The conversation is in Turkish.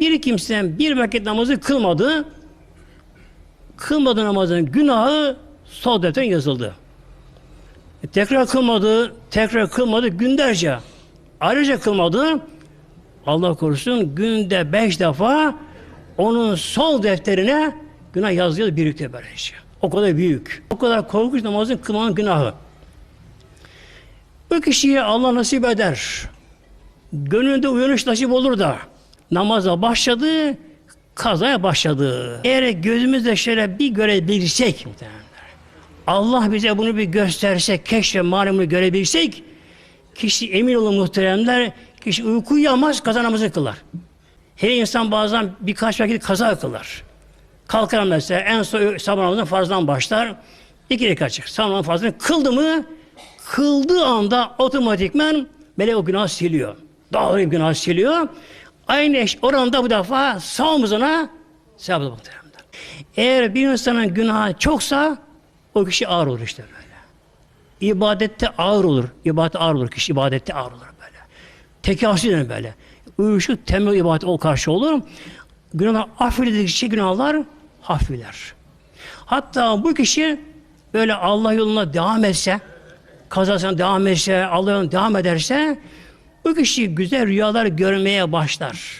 Bir kimsenin bir vakit namazı kılmadı, kılmadı namazın günahı sol defterine yazıldı. E, tekrar kılmadı, tekrar kılmadı günlerce. Ayrıca kılmadı, Allah korusun günde beş defa onun sol defterine günah yazıyor birlikte böylece. O kadar büyük. O kadar korkunç namazın kılmanın günahı. Bu kişiye Allah nasip eder. Gönlünde uyanış nasip olur da namaza başladı, kazaya başladı. Eğer gözümüzle şöyle bir görebilsek. Allah bize bunu bir gösterse, keşfe malumunu görebilsek, kişi emin olun muhteremler, kişi uyku uyuyamaz, kaza namazı kılar. Her insan bazen birkaç vakit kaza kılar. Kalkar mesela en son sabah namazından farzdan başlar. İki rekat çık. Sabah namazından farzdan kıldı mı kıldığı anda otomatikmen melek o günahı siliyor. Doğru günah siliyor. Aynı eş oranda bu defa sağ omuzuna sevap muhteremler. Eğer bir insanın günahı çoksa o kişi ağır olur işte böyle. İbadette ağır olur. İbadette ağır olur kişi. ibadette ağır olur böyle. Tekasüden böyle. Uyuşuk temel ibadet o karşı olur. Günahlar affedildikçe günahlar hafifler. Hatta bu kişi böyle Allah yoluna devam etse, kazasına devam etse, Allah yoluna devam ederse bu kişi güzel rüyalar görmeye başlar.